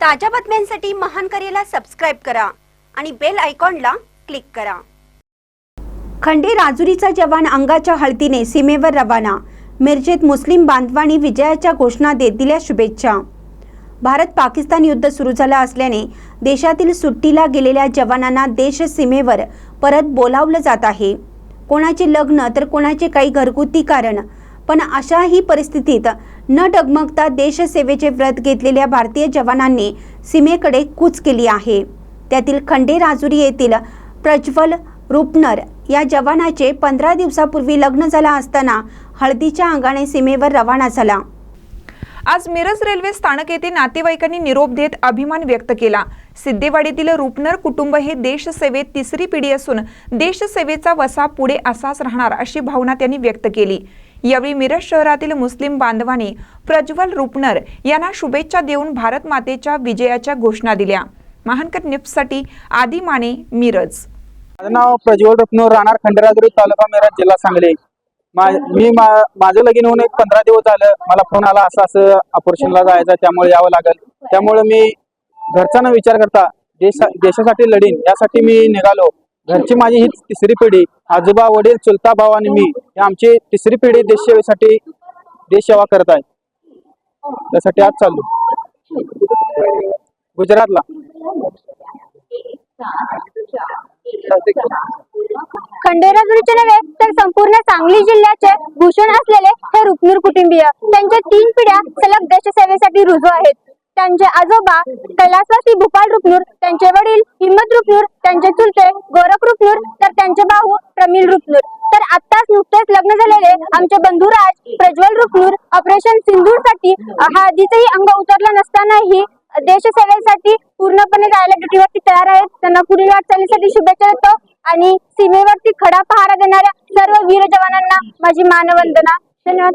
ताज्या बातम्यांसाठी महान करेला सबस्क्राईब करा आणि बेल आयकॉनला क्लिक करा. खंडे राजुरीचा जवान अंगाच्या हळदीने सीमेवर रवाना. मिरजेत मुस्लिम बांधवांनी विजयाच्या घोषणा देत दिल्या शुभेच्छा. भारत पाकिस्तान युद्ध सुरू झालं असल्याने देशातील सुट्टीला गेलेल्या जवानांना देश सीमेवर परत बोलावलं जात आहे. कोणाचे लग्न तर कोणाचे काही घरगुती कारण. पण अशाही परिस्थितीत न डगमगता देशसेवेचे व्रत घेतलेल्या भारतीय जवानांनी सीमेकडे कूच केली आहे. त्यातील खंडे राजुरी येथील प्रज्वल रुपनर या जवानाचे पंधरा दिवसापूर्वी लग्न झाला असताना हळदीच्या अंगाने सीमेवर रवाना झाला. आज मिरज रेल्वे स्थानक येथे नातेवाईकांनी निरोप देत अभिमान व्यक्त केला. सिद्धेवाडीतील रुपनर कुटुंब हे देशसेवेत तिसरी पिढी असून देशसेवेचा वसा पुढे असाच राहणार अशी भावना त्यांनी व्यक्त केली. यावेळी मिरज शहरातील मुस्लिम बांधवांनी प्रज्वल रुपनर यांना शुभेच्छा देऊन भारत मातेच्या विजयाच्या घोषणा दिल्या. महानकर न्यूजसाठी आदी माने मिरज. माझं नाव प्रज्वल रत्नूर राहणार खंडेराजुरी तालुका मिरज जिल्हा सांगली. मा- मी माझं लगीन होऊन एक पंधरा दिवस झालं. मला फोन आला असं असं ऑपरेशनला जायचं त्यामुळे यावं लागेल. त्यामुळे मी घरचा विचार करता देशा देशासाठी लढीन यासाठी मी निघालो. घरची माझी ही तिसरी पिढी. आजोबा वडील चुलता भाऊ आणि मी. हे आमची तिसरी पिढी देशसेवेसाठी देश सेवा करत आहे. त्यासाठी आज चाललो गुजरातला. खंडेराजुरीचे नव्हे तर संपूर्ण सांगली जिल्ह्याचे भूषण असलेले हे रुक्मिर कुटुंबीय. त्यांच्या तीन पिढ्या सलग देशसेवेसाठी रुजू आहेत. त्यांचे आजोबा कैलासवासी भूपाल रुपनूर त्यांचे वडील हिम्मत रुपनूर त्यांचे चुलते गोरख रुपनूर तर त्यांचे भाऊ प्रमिल रुपनूर तर आताच नुकतेच लग्न झालेले आमचे बंधुराज प्रज्वल रुपनूर ऑपरेशन सिंदूरसाठी आधीचही अंग उतरलं नसतानाही देशसेवेसाठी पूर्णपणे जायला ड्युटीवरती तयार आहेत. त्यांना पुढील वाटचालीसाठी शुभेच्छा देतो आणि सीमेवरती खडा पहारा देणाऱ्या सर्व वीर जवानांना माझी मानवंदना. धन्यवाद.